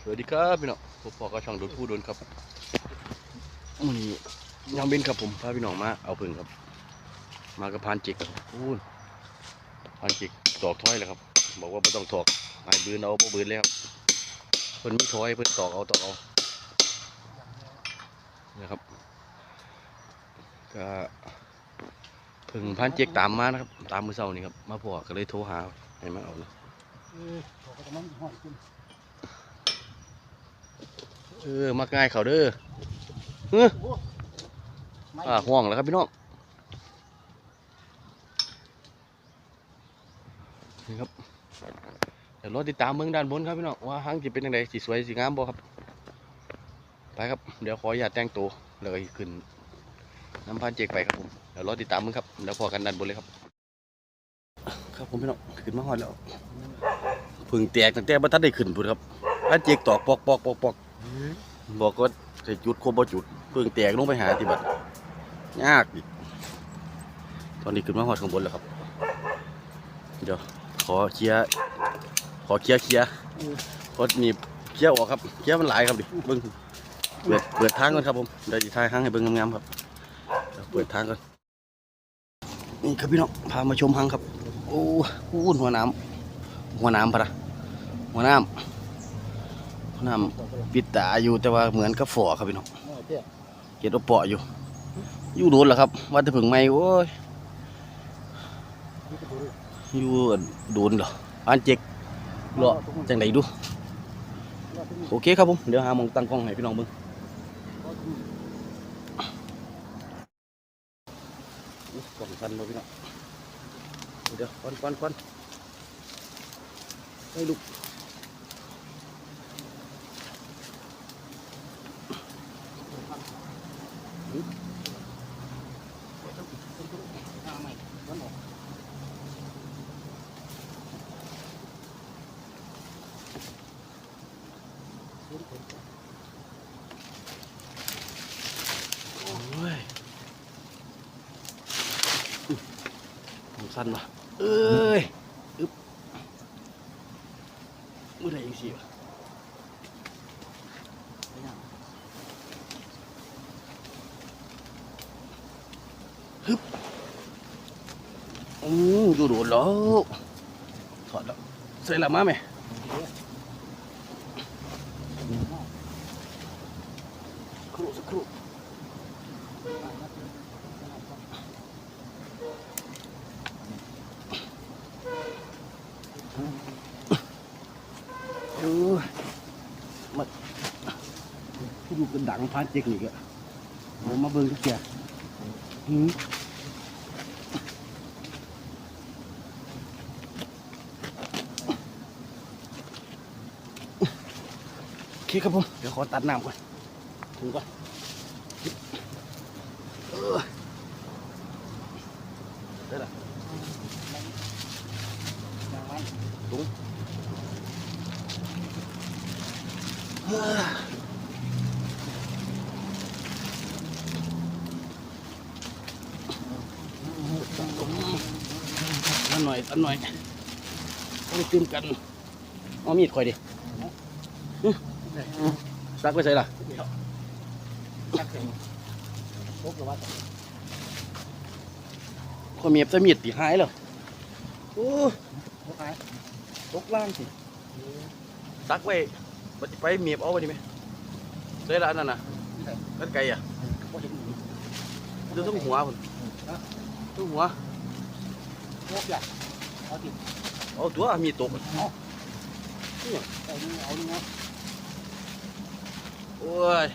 สวัสดีครับพี่น้องผมปอก็ช่องโดนผู้โดนครับมื้อนี้ยังเป็นครับผมพาพี่น้องมาเอาพึ่งครับ มากับพานจิกครับพูนพานจิกตอกถ้อยเลยครับ บอกว่าไม่ต้องตอกไอ้บืนเอาบ่บืนเลยครับเพิ่นมีถ้อยเพิ่นตอกเอาตอกเอานะครับก็พึ่งพานจิกตามมานะครับ ตามมือเช้านี่ครับมาพอก็เลยโทรหาให้มาเอานะเออเขาก็จะมันหอยขึ้น เออมักง่ายเขาเด้อเฮ้อโอ้ไม่อ่าห่วงแล้วครับพี่น้องนี่ครับเดี๋ยวรอติดตามเมืองด้านบนครับพี่น้องว่าหางจะเป็นยังไงสีสวยสีงามบ่ครับไปครับเดี๋ยวขออย่าตแต่งตัวแล้วก็ขึ้นน้ำพันเจกไปครับผมเดี๋ยวรอติดตามมึงครับเดี๋ยวพอกันด้านบนเลยครับ ครับผมพี่น้องขึ้นมาฮอดแล้วเพึ่งแตกตั้งแต่บ่ทันได้ขึ้นพุ่นครับพันเจกตอกปอกปอกปอกปอก บอกก็จะจุดครบบ่จุดเพิ่งแตกลงไปหาที่บัดยากอีกตอนนี้ขึ้นมาหอดข้างบนแล้วครับ เดี๋ยว ขอเคลียร์ขอเคลียร์เคลียร์เพราะมีเคลียร์ออกครับเคลียร์มันหลายครับดิเบิ้งเปิดเปิดทางก่อนครับผมเดี๋ยวจะทายทางให้เบิ้งงามๆครับเปิดทางก่อนนี่ครับพี่น้องพามาชมหางครับ โอ้หูนหัวน้ำหัวน้ำปะนะหัวน้ำ น้ำปิดตาอยู่แต่ว่าเหมือนกับฝอครับพี่น้องห้อยเตี้ยเห็ดว่าเปาะอยู่ อยู่โดนเหรอครับ ว่าจะผึ่งไม่โอ้ยนี่ก็ดูดิอยู่โดนเหรออันเจ็กเลาะจังไดดูว่าที่นี่โอเคครับผม เดี๋ยวหาหมองตั้งกล้องให้พี่น้องเบิ่งว่าที่นี่อุ๊ยกล้องสั่นบ่พี่น้องเดี๋ยวก่อนก่อนก่อนให้ลูก หน้าใหม่วันออก โอ้ยอุ๊ยผมสั่นว่ะเอ้ยอึ๊บมื่อไหร่ยังสิวะ ไปย่าง อืมอยู่โดนแล้วถอดแล้วใส่ละมาไหมครุสักครุเออมาผู้ดูกันดังพานเจ๊กนี่ก็ผมมาเบิ่งทุกแกหืม โอเคครับผม เดี๋ยวขอตัดน้ำก่อนถึงก่อนเออได้ละ ย่างมัน ตันหน่อยต้องตื่มกันเอามีดคอยดิซักไว้ใส่ล่ะชักเสร็จพบกับว่าขอเมียบจะมีดตีหายแล้วโอ้ตกล่างสิซักไว้ปฏิไปเมียบเอาไว้ดิไหมใส่ละนั่นน่ะกันไก่อะดูทั้งหัวพุ่นทั้งหัวพบอย่างเอา ติดเอาตัวมีดตกเอานี่เอานี่เนาะโอ้ย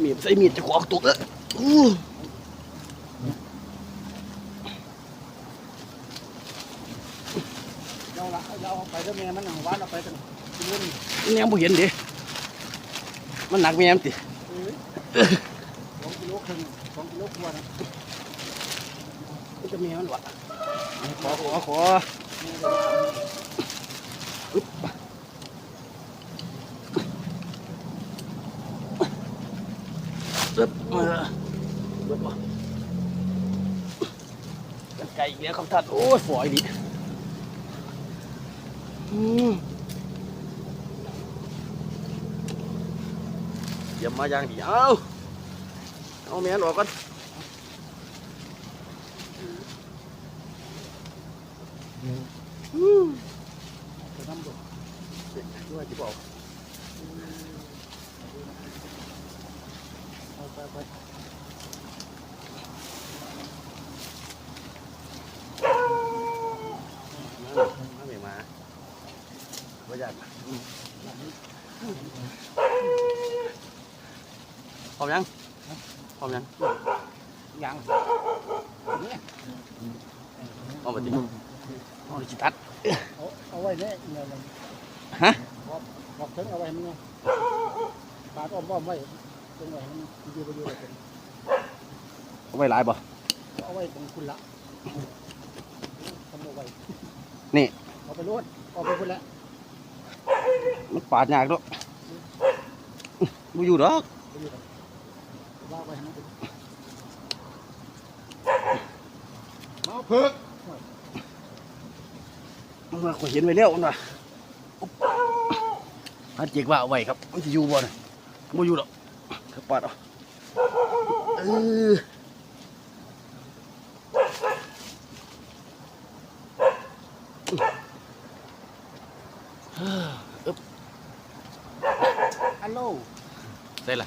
เมียบใส่มีดจะขวางตกเอ้ออู้เราละเราเอาไปแล้วแม่มันหนังวันเอาไปกันกินเล่นแนวบ่เห็นดิมันหนักแม่มติเออสองกิโลครึ่งสองกิโลกว่านะมัน จะมีมันหวะขอขอขอปึ๊บปึ๊บเออปึ๊กันไก่อีกแล้วครับทัดโอ้ยฝอยดิอืมเยี่ยมมาอย่างดีเอาเอาแมนออกกัน จะทำดุด้วยที่บอกเอาไปไปมาไม่มาบ่อยากพร้อมยังพร้อมยังยังเนี่ยพร้อมปฏิพร้ อมจิตัดเอาเอาไว้เนี่ยเนี่ยมันฮะบอกบอกถึงเอาไว้ให้มันเนี่ยปาดอ้อมอ้อมไว้ตรงไหนมันอยู่ไปอยู่เลยเอาไว้หลายบ่เอาไว้ตรงคุณละทำเอาไว้นี่เอาไปรวดเอาไปคุณละมันปาดยากด้วยบ่อยู่ดอกไปอยู่กับว่าไว้ให้มันเป็นเอาเพิก มันมาขอยเห็นไว้แล้วมันว่าพันเจกว่าเอาไว้ครับ มันจะอยู่บ่น่ะบ่อยู่ดอกครับปาดเอาเออฮัลโหลได้ละ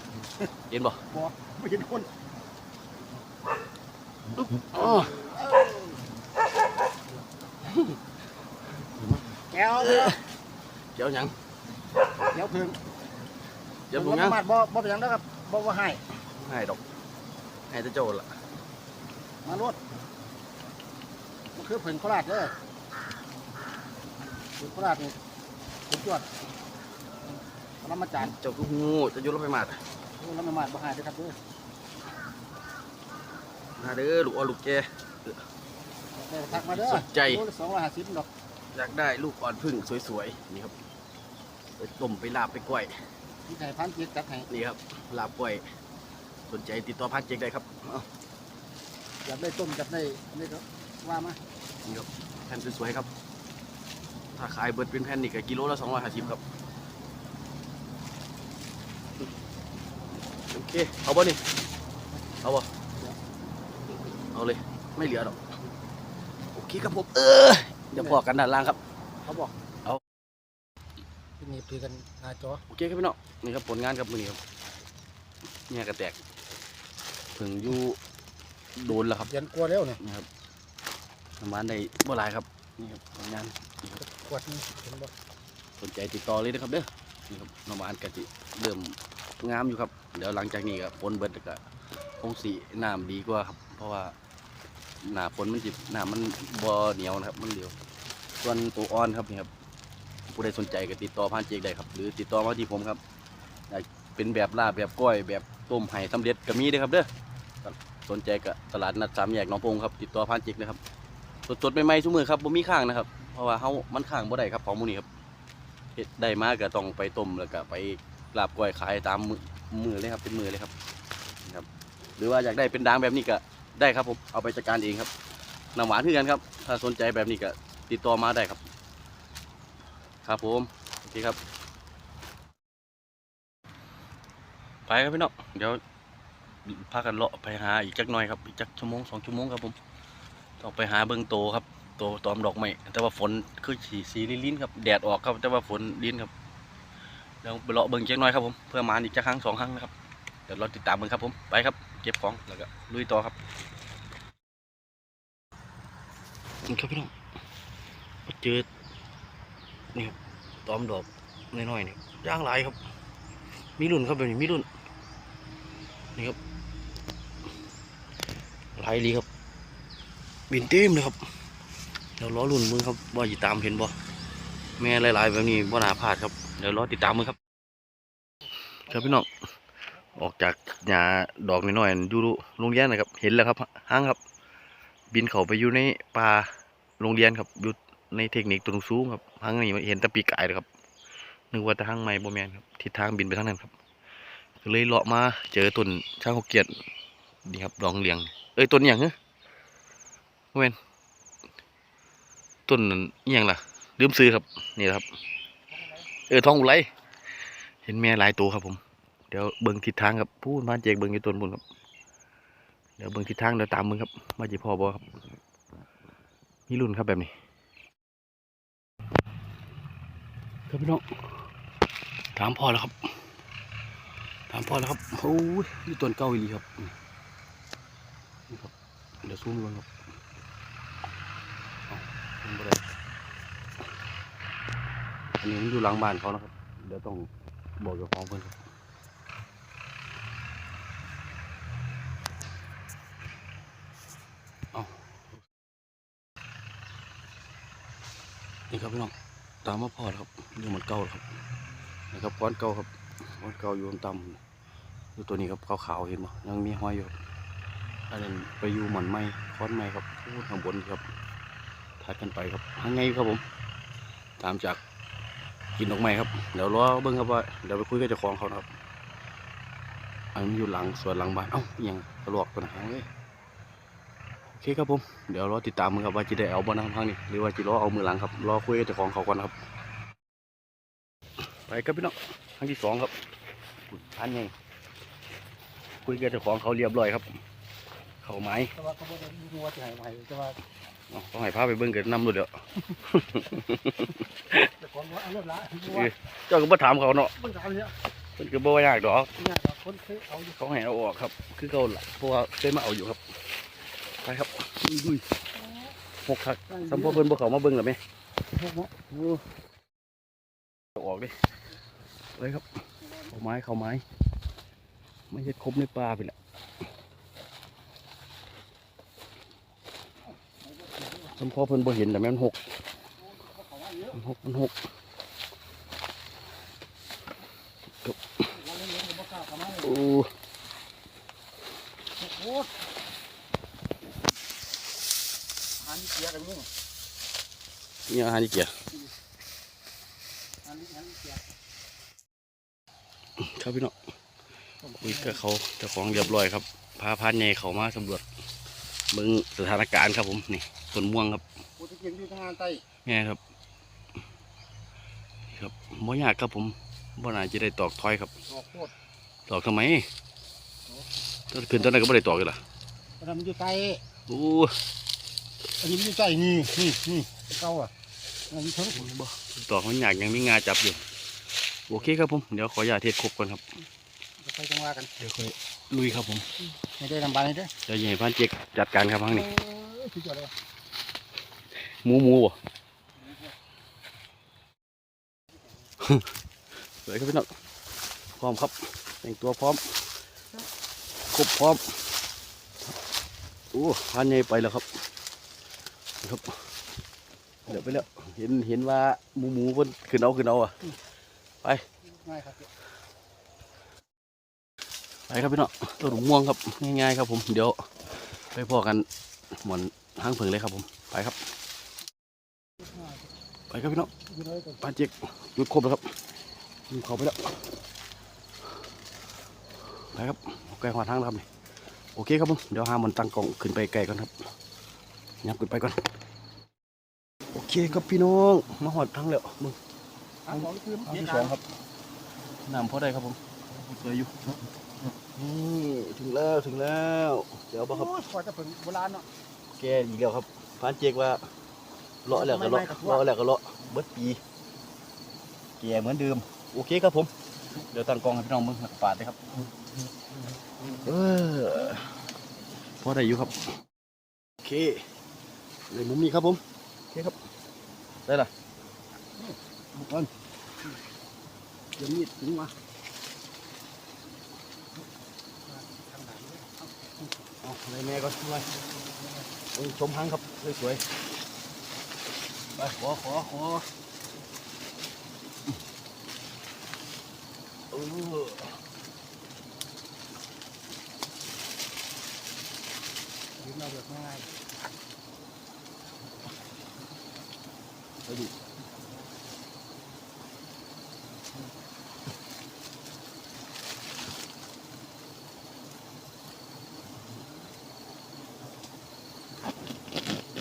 เห็นบ่บอกไม่เห็นคนอ๋อ แก้วเลยเจ้าหยังแก้วเพิ่งเจ้าบุญยังมาบ่บ่เป็นหยังนะครับบ่ว่าให้ให้ดอกให้แต่เจ้าละมารวดมันคือเพิ่งโคราชเลยเพิ่งโคราชนี่สุดยอดปรมาจารย์เจ้าคือฮู้จะอยู่รถไฟมาดแล้วไม่มาบ่ให้เด้อครับเด้อมาเด้อลูกอ่อนลูกแกได้ทักมาเด้อสนใจ โลละสองร้อยห้าสิบดอก อยากได้ลูกอ่อนพึ่งสวยๆนี่ครับไปต้มไปลาบไปกล้วยที่ไข่พันเจ็ดจัดให้นี่ครับลาบกล้วยสนใจติดต่อพันเจกได้ครับเอาอยากได้ต้มอยากได้อันนี้ก็ว่ามานี่ครับแผ่นสวยๆครับ ถ้าขายเบิดเป็นแผ่นนี่ก็กิโลละสองร้อยห้าสิบครับโอเคเอาบ่นี่เอาบ่เอาเลยไม่เหลือหรอกโอเคครับผมเออ เดี๋ยวพอกันด้านล่างครับ เขาบอกเอา ที่นี่ตีกันหน้าจอโอเคครับพี่น้องนี่ครับผลงานครับมือนี้ครับเนี่ยกระแตกเพิ่งอยู่โดนแล้วครับเรียนกลัวแล้วเนี่ยนี่ครับประมาณได้เมื่อไรครับนี่ครับผลงานขวดนี่เห็นบ่สนใจติดต่อเลยนะครับเด้อนี่ครับน้องบ้านกะจิเริ่มงามอยู่ครับ เดี๋ยวหลังจากนี้ก็ฝนเบิดแล้วก็คงสีน้ำดีกว่าครับ เพราะว่า หน้าฝนมันจิน้ำมันบ่เหนียวนะครับ มันเหลวส่วนตัวอ่อนครับนี่ครับผู้ใดสนใจก็ติดต่อผ่านเจกได้ครับ หรือติดต่อมาที่ผมครับอยากเป็นแบบลาบแบบก้อยแบบต้มไห่สำเร็จก็มีเด้ครับเด้อสนใจก็ตลาดนัดสามแยกหนองโพงครับติดต่อผ่านเจกนะครับสดๆใหม่ๆทุกมือครับบ่มีข้างนะครับ เพราะว่าเฮามันข้างบ่ได้ครับของมูนี้ครับได้มากก็ต้องไปต้มแล้วก็ไปลาบก้อยขายตามมือเลยครับเป็นมือเลยครับนะครับ หรือว่าอยากได้เป็นด่างแบบนี้ก็ ได้ครับผมเอาไปจัดการเองครับน้ำหวานคือกันครับ ถ้าสนใจแบบนี้ก็ติดต่อมาได้ครับ ครับผมโอเคครับ ไปครับพี่น้องเดี๋ยวพากันเลาะไปหาอีกจักหน่อยครับอีกจักชั่วโมงสองชั่วโมงครับผมต้องไปหาเบิ่งโตครับโตตอมดอกไม้แต่ว่าฝนคือสีสีลิ้นครับแดดออกครับแต่ว่าฝนลิ้นครับเดี๋ยวไปเลาะเบิ่งจักหน่อยครับผมเพื่อมาอีกจักครั้งสองครั้งนะครับเดี๋ยวเราติดตามเบิ่งครับผมไปครับ เก็บของแล้วก็ลุยต่อครับนี่ครับพี่น้องเจอนี่ครับตอมดอกน้อยๆนี่ย่างหลายครับ มีรุ่นครับแบบนี้มีรุ่นนี่ครับหลายลีครับ บินเต็มเลยครับเดี๋ยวรอรุ่นมือครับว่าจะตามเห็นบ่แม่หลายๆแบบนี้บ่น่าพลาดครับเดี๋ยวรอติดตามมือครับครับพี่น้อง ออกจากหญ้าดอกน้อยๆอยู่โรงเรียนนะครับ เห็นแล้วครับห้างครับ บินเขาไปอยู่ในป่าโรงเรียนครับอยู่ในเทคนิคตัวสูงครับห้างนี้เห็นตะปีกไก่เลยครับนึกว่าแต่ห้างไม้บ่แมนครับทิศทางบินไปทางนั้นครับก็เลยเลาะมาเจอต้นช่างหกเกียรตินี่ครับดองเหลียง เอ้ยต้นอย่างเหรอบ่แมนต้นอิหยังล่ะลืมซื้อครับนี่ครับ เออทองอุไรเห็นแม่หลายตัวครับผม เดี๋ยวเบิ่งทิศทางครับพูดมาเจกเบิ่งอยู่ต้นบุญครับ เดี๋ยวเบิ่งทิศทางเดี๋ยวตามมึงครับ มาจีพ่อบ่ครับ มีรุ่นครับแบบนี้ครับพี่น้องถามพ่อแล้วครับ ถามพ่อแล้วครับโอ้ยนี่ต้นเก้าอีหลีครับนี่ครับ เดี๋ยวซูมก่อนครับเอาซูมบ่ได้อันนี้มันอยู่หลังบ้านเขานะครับ เดี๋ยวต้องบอกเจ้าของเพิ่อนครับ ครับพี่น้องตามมาพอแล้วครับอยู่เหมันเก่าครับนะครับก้อนเก่าครับก้อนเก่าอยู่ตำอยู่ตัวนี้ครับขาวๆเห็นมั้ยังมีห้อยอยู่ครับอันนั้นไปอยู่เหมันไม้ค้อนไม้ครับพูดข้างบนครับทัดกันไปครับทางไงครับผม ตามจากกินดอกไม้ครับเดี๋ยวรอเบิ้งครับว่าเดี๋ยวไปคุยกับเจ้าของเขานะครับอันนี้อยู่หลังสวนหลังบ้านเอ้าอยังตลอกกันนะเฮ้ย คครับผม เดี๋ยวรอติดตามมึงครับว่าจะได้เอาบอลทางนี้หรือว่าจะรอเอามือหลังครับ รอคุยกับเจ้าของเขาก่อนครับ ไปครับพี่น้องครั้งที่สองครับพันไงคุยกับเจ้าของเขาเรียบร้อยครับ เขาไม้แต่ว่าเขาบอกว่างัวจะหายไปแต่ว่าเอาต้องให้พาไปเบิ้งกันนำด้วยเดี๋ยวแต่ก่อนว่าเอาเริ่มละงัวเจ้าก็บ่ถามเขาเนาะมันจะเอาเนี่ยเพิ่นก็บ่ว่ายากดอกเนี่ยเราคนเคยเอาอยู่เขาให้เอาออกครับ คือเขาล่ะเพราะว่าเคยมาเอาอยู่ครับ ไปครับดุยหกคักสัมพอเพิ่นบ่เขามาเบิ้งหรอไหมพวกเนาะโอ้เอาออกดิเลยครับเขาไม้เขาไม้ ไม่ใช่ครบในปลาไปแหละสมพอเพิ่นบ่เห็นแต่แม่นหกมันหกมันหกเราเล่นเล่นกับข้าวกับมันโอ้ โคตรอันนี้ เกียร์กันนี่นี่อาหารอีเกียอันนี้อันนี้เกียร์ครับพี่น้องคุยกับเขาเจ้าของเรียบร้อยครับ พาพันใหญ่เขามาสำรวจเบิ่งสถานการณ์ครับผมนี่ต้นม่วงครับกูจะกินที่ทางานใต้แง่ครับนี่ครับบ่ยากครับผมบ่น่าจะได้ตอกถอยครับออกโคตรตอกทำไมต้นขึ้นต้นนั้นก็ไม่ได้ตอกเลยล่ะมันมันอยู่ใต้โอ้ อันนี้มันอยู่ใต้นี่นี่นี่เก่าอะอันนี้เพิ่งบ่ตอกมันอยากยังมีงาจับอยู่โอเคครับผมเดี๋ยวขออย่าตเทศครบก่อนครับจะไปจังหวะกันเดี๋ยวค่อยลุยครับผมไม่ได้ลำบากเลยเด้อเดี๋ยวอยังให้พันเจกจัดการครับพังนี่เออสุดยอดเลยหมูหมูบ่สวยครับพี่น้องพร้อมครับแต่งตัวพร้อมครบพร้อมโอ้พันใหญ่ไปแล้วครับนี่ ครับเดี๋ยวไปแล้วเห็นเห็นว่าหมูหมูเพิ่นขึ้นเอาขึ้นเอาอะง่ายครับไปครับพี่น้องต้นม่วงครับง่ายๆครับ ผมเดี๋ยวไปพอกันหมอนห้างเพิงเลยครับผมไปครับ ไปครับพี่น้องอยู่เลยก็ปานเจ๊กหยุดครบแล้วครับยิงเขาไปแล้วไปครับใกล้หัวทางแล้วครับนี่โอเคครับผมเดี๋ยวหาหมันตั้งกล่องขึ้นไปไกลก่อนครับ ยับขึ้นไปก่อน โอเคครับพี่น้อง มาหอดทางแล้วมึงทางของคือทางที่สองครับน้ำพอได้ครับผมสวยอยู่นี่ถึงแล้วถึงแล้ว เดี๋ยวบ่ครับโอ้ยกว่าจะถึงโบราณเนาะแกอีกแล้วครับพานเจกว่าเลาะแล้วก็เลาะไม่ไม่กับพวกเลาะแล้วก็เลาะเบิดปีแกเหมือนเดิม โอเคครับผม เดี๋ยวตั้งกล้องให้พี่น้องมึงปาดเลยครับเออพอได้อยู่ครับ โอเค ในมุมนี้ครับผมโอเคครับได้ละบุกคนเดี๋ยวมีดถึงมาเอาในแม่ก็ช่วยเออชมหางครับสวยๆไปขอขอขอเออ ยืมเราแบบง่าย ไปดิ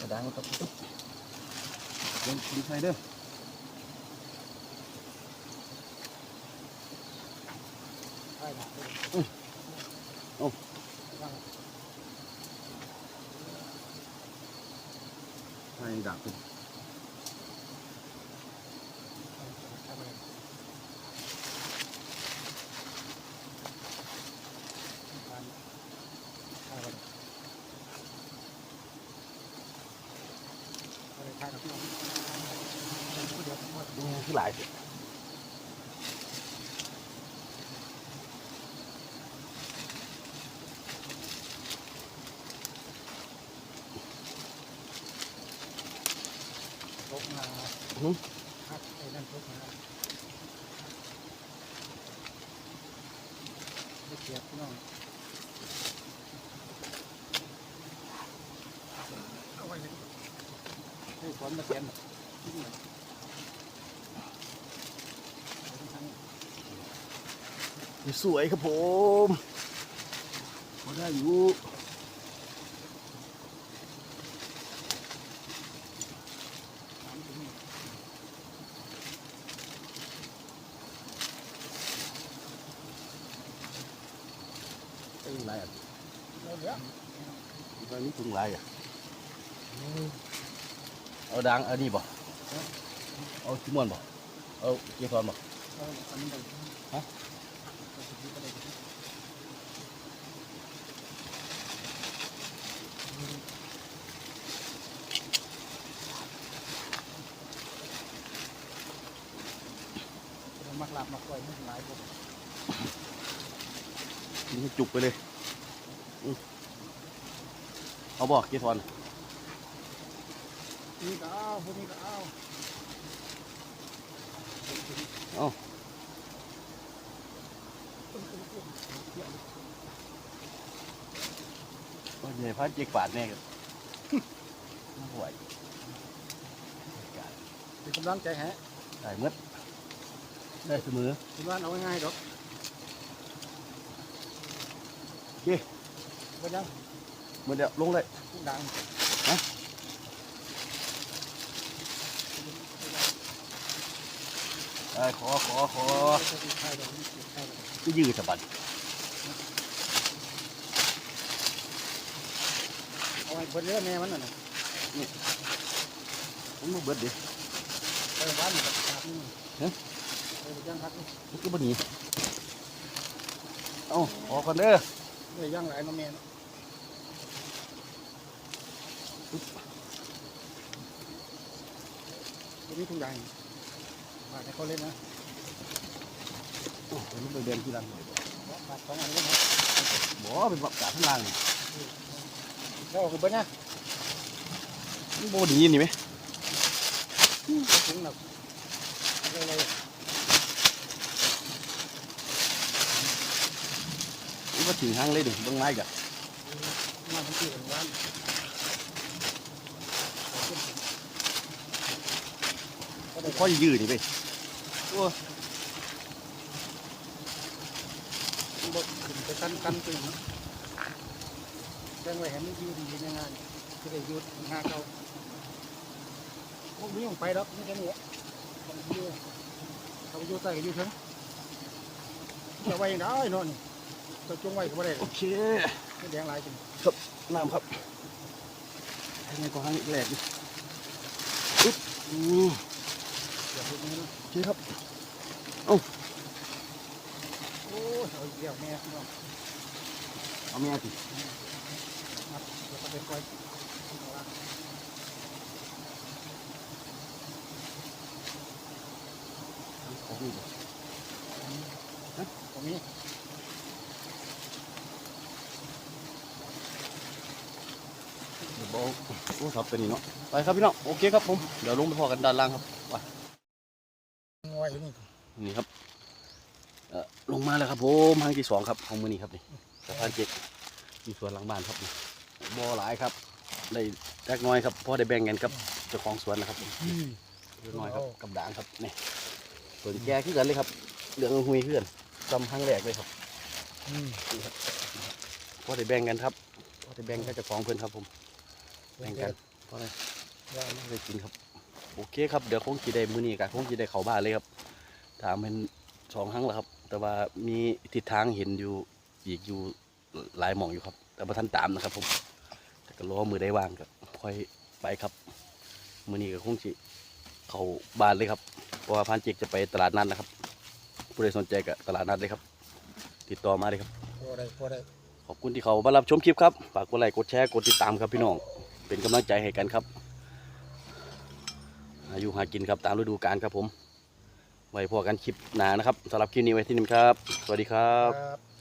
กระด้างก็ต้องเดินกินไฟเด้อใช่ไหม ดาบขึ้น นี่คือหลายสิตกมาครับไอ้นั่นตกมาไม่เกียบพี่น้องเอาไว้เลยให้ฝน มาเตียนทิ้งเลยเอาทั้งทั้งสวยครับผมพอได้อยู่น้ำตรงนี้เอ้ยหลายอะเราเหลือตอนนี้ถุงหลายอะ เอาดังเอานี่บ่เอาชิมอนบ่เอาเกี๊ยวทอนบ่เอาอันนี้ไปฮะเอาไปที่ก็ได้เรามักหลับมักปล่อยไม่หลายพวกกินให้จุกไปเลยอืมเอาบ่เกี๊ยวทอน นี่ก็เอาพวกนี้ก็เอาเอาโอ้ยพันเจ็กบาทแน่ครับไม่ไหวเป็นกำลังใจแฮะได้หมดได้เสมอคุณว่าเอาง่ายๆดอกโอเคก็ยังหมดเดี๋ยวลงเลยดังฮะ เอ้ยขอขอขอใช่ใช่ดอกนี่ใช่ดอกก็ยืดสะบัดเอาให้เพิ่นเลือแม่มันน่ะนะผมมาเบิดดิไปบ้านนี่ก็ขาดนี่ฮะไปย่างพักนี่มันก็บ่หนีเอ้าขอกันเด้อเลยย่างหลายเน้องแม่เนาะตรงนี้ทุกอย่าง บาดให้เขาเล่นนะโอ้ยมันไปเดินที่รังเลยบาดสองอันนี้นะบ่เป็นบักกาข้างล่างนี่แล้วเอาคือเบิ้ลนะมันบ่หนีนี่ไหมถุงหนักอะไรเลยมันก็ถึงห้างเลยดิเบิ่งไม้กะมาทั้งที่เป็นร้านก็ได้พ่อยืดนี่ไป โอ้ยบดขึ้นไปกันกันตึงนะแจ้งไว้เห็นมันอยืดดีในงานจะได้หยุดหาเขาพวกนี้ลงไปแล้วนี่แค่นี้แหละต้องอยืดเขาอยู่ใต้อยู่ถึงจะไว้ได้เนาะนี่จะจงไว้ก็ไม่ได้โอเคไม่แดงหลายจริงน้ำครับให้ในกองห้างแหลกดิอึ๊บอืมอย่าพูดนี้นะโอเคครับ โอ้ยเอาอีกแล้วแม่เนาเอาแม่สิครับเดี๋ยวก็ไปคอยเอาละเอานี่ดิตรงนี้บอกโอ้ครับตัวนี้เนาะไปครับพี่น้องโอเคครับผม เดี๋ยวลงไปพอกันด้านล่างครับ ไปงอยอยู่นี่ นี่ครับเอ่อลงมาแล้วครับผมห้างที่สองครับของมือนี้ครับนี่สะพานเจ็ดมีสวนหลังบ้านครับนี่บ่อหลายครับได้แจ็กน้อยครับพอได้แบ่งกันกับเจ้าของสวนนะครับผมเล็กน้อยครับกับด่างครับนี่ส่วนแกขึ้นกันเลยครับเหลืองหุยขึ้นจำครั้งแรกเลยครับอืมพอได้แบ่งกันครับพอได้แบ่งกันเจะของเพื่อนครับผมแบ่งกันเพราะอะไรว่าได้กินครับโอเคครับเดี๋ยวคงจีได้มือนี้กันคงจีได้เข้าบ้านเลยครับ ถามเป็นสองครั้งแล้วครับ แต่ว่ามีทิศทางเห็นอยู่อีกอยู่หลายหม่องอยู่ครับ แต่ประทันตามนะครับ ผมแต่ก็รอมือได้ว่างก็ค่อยไปครับมื้อนี้ก็คงสิเข้าบ้านเลยครับเพราะว่าพานเจกจะไปตลาดนัดนะครับ ผู้ใดสนใจก็ตลาดนัดเลยครับ ติดต่อมาเลยครับพอได้พอได้ขอบคุณที่เขามารับชมคลิปครับฝากกดไลค์กดแชร์กดติดตามครับพี่น้อง เป็นกำลังใจให้กันครับอายุหากินครับตามฤดูกาลครับผม ไว้พอกันคลิปหนานะครับสำหรับคลิปนี้ไว้ที่นี่ครับ สวัสดีครับ